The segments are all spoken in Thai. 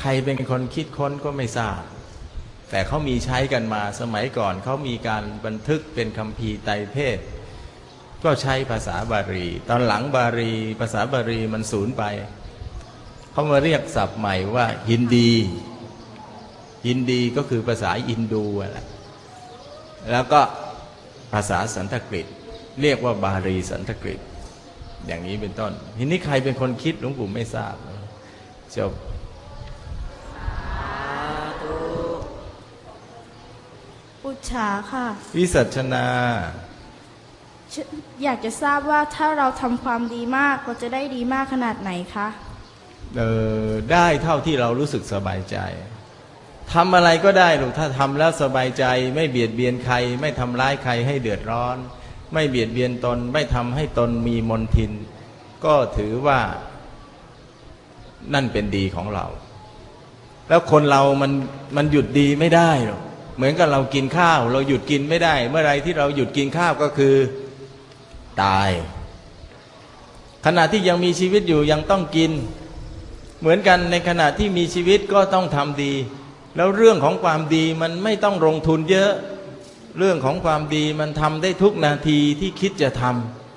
ใครเป็นคนคิดค้นก็ไม่ทราบ แต่เขามีใช้กันมาสมัยก่อนเขามีการบันทึกเป็นคัมภีไตรเพศ ก็ใช้ภาษาบาลี ตอนหลังบาลีภาษาบาลีมันสูญไป เขามาเรียกศัพท์ใหม่ว่าฮินดีฮินดีก็คือภาษาอินดูอะแหละแล้วก็ภาษาสันสกฤต เรียกว่าบาลีสันสกฤต อย่างนี้เป็นต้นทีนี้ใครเป็นคนคิดหลวงปู่ไม่ทราบจบ ปุจ ฉาค่ะ วิสัชนาฉอยากจะทราบว่าถ้าเราทำความดีมากเราจะได้ดีมากขนาดไหนคะเออได้เท่าที่เรารู้สึกสบายใจทำอะไรก็ได้ลูกถ้าทำแล้วสบายใจ ไม่เบียดเบียนใคร ไม่ทำร้ายใครให้เดือดร้อน ไม่เบียดเบียนตน ไม่ทำให้ตนมีมนทิน ก็ถือว่า นั่นเป็นดีของเรา แล้วคนเรามันมันหยุดดีไม่ได้หรอก เหมือนกับเรากินข้าว เราหยุดกินไม่ได้ เมื่อไรที่เราหยุดกินข้าวก็คือตาย ขณะที่ยังมีชีวิตอยู่ยังต้องกิน เหมือนกันในขณะที่มีชีวิตก็ต้องทำดี แล้วเรื่องของความดีมันไม่ต้องลงทุนเยอะ เรื่องของความดีมันทำได้ทุกนาทีที่คิดจะท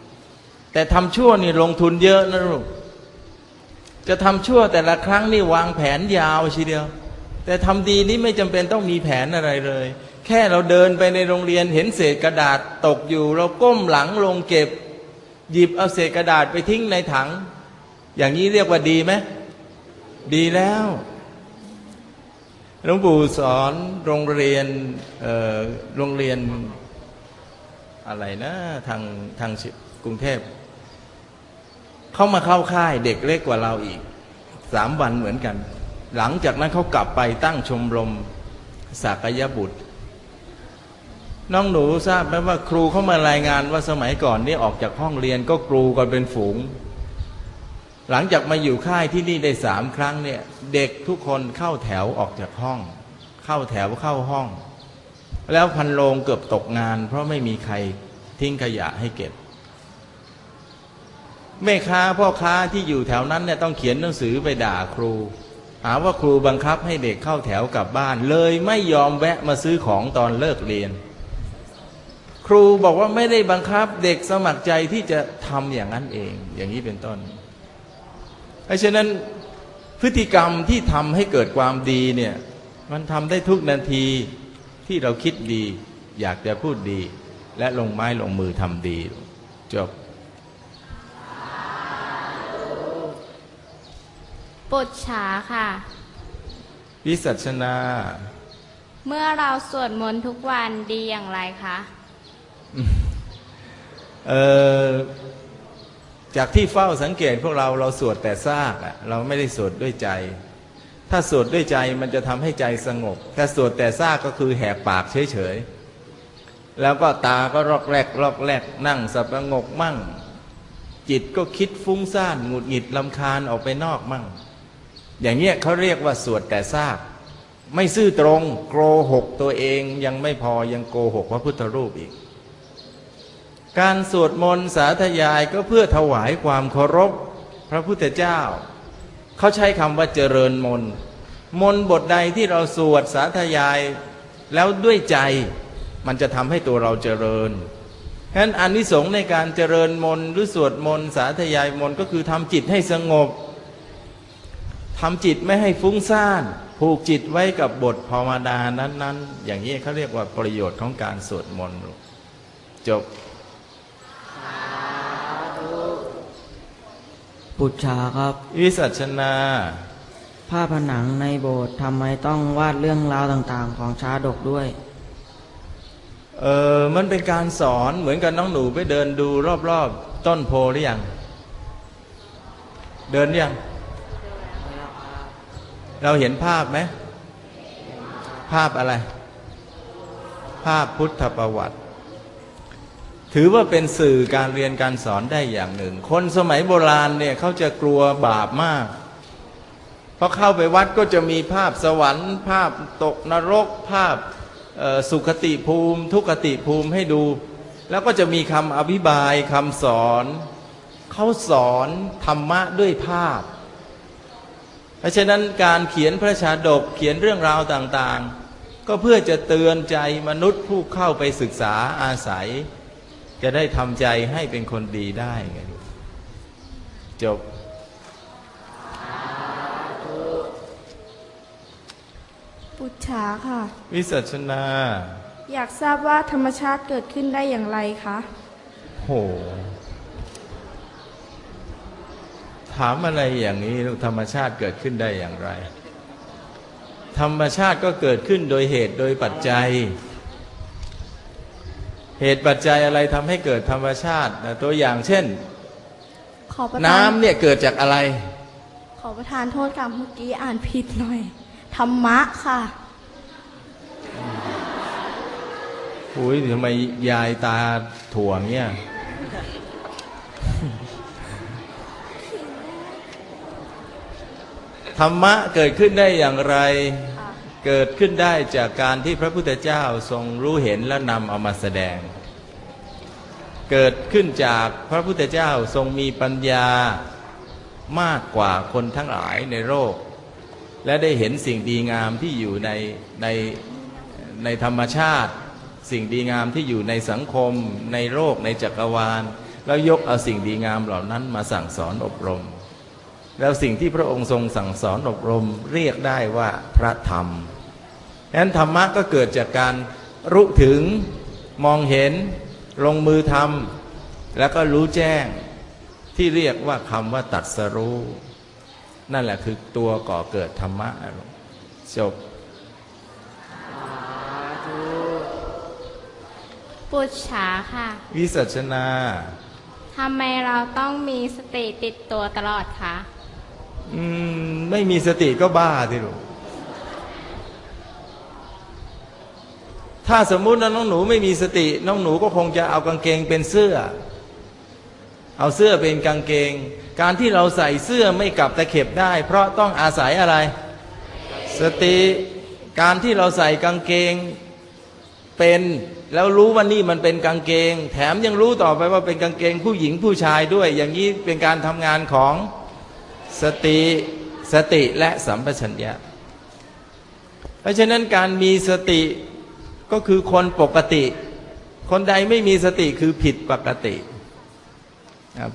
ำแต่ทำชั่วนี่ลงทุนเยอะนะลูกจะทำชั่วแต่ละครั้งนี่วางแผนยาวทีเดียว แต่ทำดีนี่ไม่จำเป็นต้องมีแผนอะไรเลย แค่เราเดินไปในโรงเรียนเห็นเศษกระดาษตกอยู่ เราก้มหลังลงเก็บ หยิบเอาเศษกระดาษไปทิ้งในถัง อย่างนี้เรียกว่าดีไหมดีแล้วหลวงปู่สอนโรงเรียนโรงเรียนอะไรนะทางทางกรุงเทพเขามาเข้าค่ายเด็กเล็กกว่าเราอีกสามวันเหมือนกัน หลังจากนั้นเขากลับไปตั้งชมรมสากยบุตร น้องหนูทราบไหมว่าครูเขามารายงานว่าสมัยก่อนนี่ออกจากห้องเรียนก็กรูกันเป็นฝูง หลังจากมาอยู่ค่ายที่นี่ได้สามครั้งเนี่ย เด็กทุกคนเข้าแถวออกจากห้อง เข้าแถวเข้าห้อง แล้วพันโลงเกือบตกงาน เพราะไม่มีใครทิ้งขยะให้เก็บแม่ค้าพ่อค้าที่อยู่แถวนั้นเนี่ยต้องเขียนหนังสือไปด่าครู หาว่าครูบังคับให้เด็กเข้าแถวกลับบ้าน เลยไม่ยอมแวะมาซื้อของตอนเลิกเรียน ครูบอกว่าไม่ได้บังคับเด็กสมัครใจที่จะทำอย่างนั้นเอง อย่างนี้เป็นต้นเพราะฉะนั้นพฤติกรรมที่ทำให้เกิดความดีเนี่ยมันทำได้ทุกนาทีที่เราคิดดี อยากจะพูดดี และลงไม้ลงมือทำดีจบ ปุจฉาค่ะ วิสัชนา เมื่อเราสวดมนต์ทุกวันดีอย่างไรคะเอ่อจากที่เฝ้าสังเกตพวกเราเราสวดแต่ซากอะเราไม่ได้สวดด้วยใจ ถ้าสวดด้วยใจมันจะทำให้ใจสงบถ้าสวดแต่ซากก็คือแหกปากเฉยๆแล้วก็ตาก็รอกแรกรอกแรกนั่งสับประงกมั่ง จิตก็คิดฟุ้งซ่านหงุดหงิดลำคาญออกไปนอกมั่ง อย่างเงี้ยเขาเรียกว่าสวดแต่ซาก ไม่ซื่อตรงโกหกตัวเองยังไม่พอยังโกหกพระพุทธรูปอีก การสวดมนต์สาธยายก็เพื่อถวายความเคารพพระพุทธเจ้า เขาใช้คำว่าเจริญมนต์มนต์บทใดที่เราสวดสาธยายแล้วด้วยใจมันจะทำให้ตัวเราเจริญฉะนั้นอานิสงส์ในการเจริญมนต์หรือสวดมนต์สาธยายมนต์ก็คือทำจิตให้สงบ ทำจิตไม่ให้ฟุ้งซ่านผูกจิตไว้กับบทภาวนานั้น ๆ อย่างนี้เขาเรียกว่าประโยชน์ของการสวดมนต์จบปุจฉาครับ วิสัชนาผ้าผนังในโบสถ์ทำไมต้องวาดเรื่องราวต่างๆ ของชาดกด้วยเออมันเป็นการสอนเหมือนกับน้องหนูไปเดินดูรอบๆ ต้นโพหรือยัง เดินหรือยัง เราเห็นภาพไหมภาพอะไร ภาพพุทธประวัติ ถือว่าเป็นสื่อการเรียนการสอนได้อย่างหนึ่ง คนสมัยโบราณเนี่ยเขาจะกลัวบาปมากพอเข้าไปวัดก็จะมีภาพสวรรค์ ภาพตกนรกภาพสุขติภูมิ ทุกติภูมิให้ดู แล้วก็จะมีคำอธิบายคำสอน เขาสอนธรรมะด้วยภาพ เพราะฉะนั้นการเขียนพระชาดกเขียนเรื่องราวต่างๆ ก็เพื่อจะเตือนใจมนุษย์ผู้เข้าไปศึกษาอาศัย จะได้ทำใจให้เป็นคนดีได้ไงลูกจบปุจฉาค่ะ วิสัชนา อยากทราบว่าธรรมชาติเกิดขึ้นได้อย่างไรคะ โห ถามอะไรอย่างนี้ลูกธรรมชาติเกิดขึ้นได้อย่างไร ธรรมชาติก็เกิดขึ้นโดยเหตุโดยปัจจัย เหตุปัจจัยอะไรทำให้เกิดธรรมชาตินะตัวอย่างเช่น ขอประทานน้ำเนี่ยเกิดจากอะไร ขอประทานโทษค่ะเมื่อกี้อ่านผิดหน่อย ธรรมะค่ะอุ้ยทำไมยายตาถ่วงเนี่ย ธรรมะเกิดขึ้นได้อย่างไร เกิดขึ้นได้จากการที่พระพุทธเจ้าทรงรู้เห็นและนำเอามาแสดง เกิดขึ้นจากพระพุทธเจ้าทรงมีปัญญามากกว่าคนทั้งหลายในโลกและได้เห็นสิ่งดีงามที่อยู่ในในในธรรมชาติ สิ่งดีงามที่อยู่ในสังคม ในโลกในจักรวาล แล้วยกเอาสิ่งดีงามเหล่านั้นมาสั่งสอนอบรม แล้วสิ่งที่พระองค์ทรงสั่งสอนอบรมเรียกได้ว่าพระธรรมดังนั้นธรรมะก็เกิดจากการรู้ถึงมองเห็น ลงมือทำแล้วก็รู้แจ้งที่เรียกว่าคำว่าตัดสรู้ นั่นแหละคือตัวก่อเกิดธรรมะอารมณ์จบปุจฉาค่ะ วิสัชนาทำไมเราต้องมีสติติดตัวตลอดคะ อืมไม่มีสติก็บ้าที่ลูกถ้าสมมุติว่าน้องหนูไม่มีสติ น้องหนูก็คงจะเอากางเกงเป็นเสื้อ เอาเสื้อเป็นกางเกง การที่เราใส่เสื้อไม่กลับตะเข็บได้ เพราะต้องอาศัยอะไร สติการที่เราใส่กางเกงเป็นแล้วรู้ว่านี่มันเป็นกางเกง แถมยังรู้ต่อไปว่าเป็นกางเกงผู้หญิงผู้ชายด้วย อย่างนี้เป็นการทำงานของ สติสติและสัมปชัญญะ เพราะฉะนั้นการมีสติก็คือคนปกติ คนใดไม่มีสติคือผิดปกติ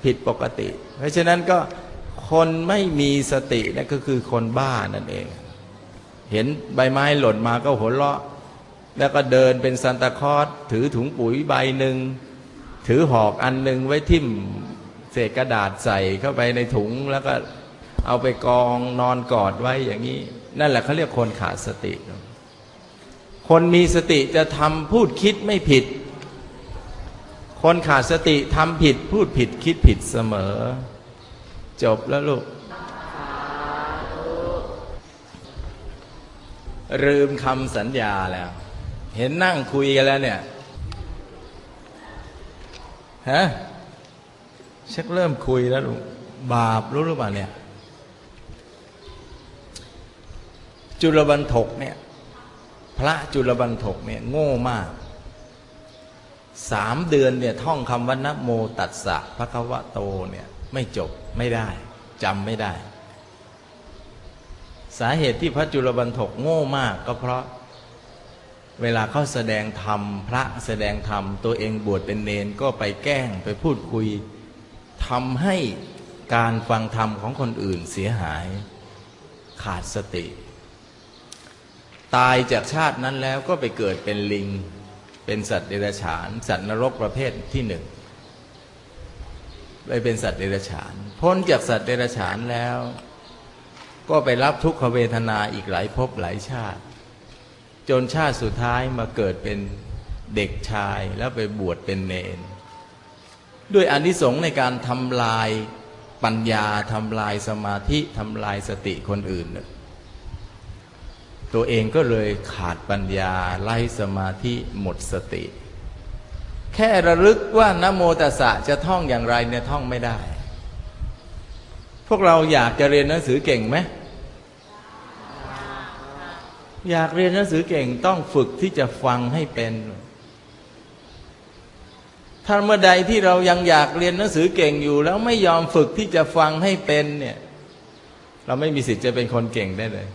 ผิดปกติ เพราะฉะนั้นก็คนไม่มีสตินั่นก็คือคนบ้านั่นเอง เห็นใบไม้หล่นมาก็หัวเราะ แล้วก็เดินเป็นซันตาคลอสถือถุงปุ๋ยใบหนึ่งถือหอกอันหนึ่งไว้ทิ่มเศษกระดาษใส่เข้าไปในถุงแล้วก็ เอาไปกองนอนกอดไว้อย่างนี้ นั่นแหละเขาเรียกคนขาดสติ คนมีสติจะทำพูดคิดไม่ผิด คนขาดสติทำผิดพูดผิดคิดผิดเสมอ จบแล้วลูกลืมคำสัญญาแล้ว เห็นนั่งคุยกันแล้วเนี่ยฮะชักเริ่มคุยแล้วลูกบาปรู้หรือเปล่าเนี่ย จุลบันทกเนี่ย พระจุลบันทกเนี่ยโง่มากสามเดือนเนี่ยท่องคำว่านะโมตัสสะพระควะโตเนี่ย ไม่จบไม่ได้จำไม่ได้ สาเหตุที่พระจุลบันทกโง่มากก็เพราะ เวลาเขาแสดงธรรม พระแสดงธรรม ตัวเองบวชเป็นเนนก็ไปแกล้งไปพูดคุยทำให้การฟังธรรมของคนอื่นเสียหาย ขาดสติ ตายจากชาตินั้นแล้วก็ไปเกิดเป็นลิง เป็นสัตว์เดรัจฉาน สัตว์นรกประเภทที่หนึ่งไปเป็นสัตว์เดรัจฉาน พ้นจากสัตว์เดรัจฉานแล้ว ก็ไปรับทุกขเวทนาอีกหลายภพหลายชาติ จนชาติสุดท้ายมาเกิดเป็นเด็กชายแล้วไปบวชเป็นเนน ด้วยอนิสงส์ในการทำลายปัญญาทำลายสมาธิทำลายสติคนอื่นน่ะ ตัวเองก็เลยขาดปัญญาไล่สมาธิหมดสติ แค่ระลึกว่านโมตัสสะจะท่องอย่างไรเนี่ยท่องไม่ได้ พวกเราอยากจะเรียนหนังสือเก่งไหมอยากเรียนหนังสือเก่งต้องฝึกที่จะฟังให้เป็น ถ้าเมื่อใดที่เรายังอยากเรียนหนังสือเก่งอยู่ แล้วไม่ยอมฝึกที่จะฟังให้เป็นเนี่ย เราไม่มีสิทธิ์จะเป็นคนเก่งได้เลย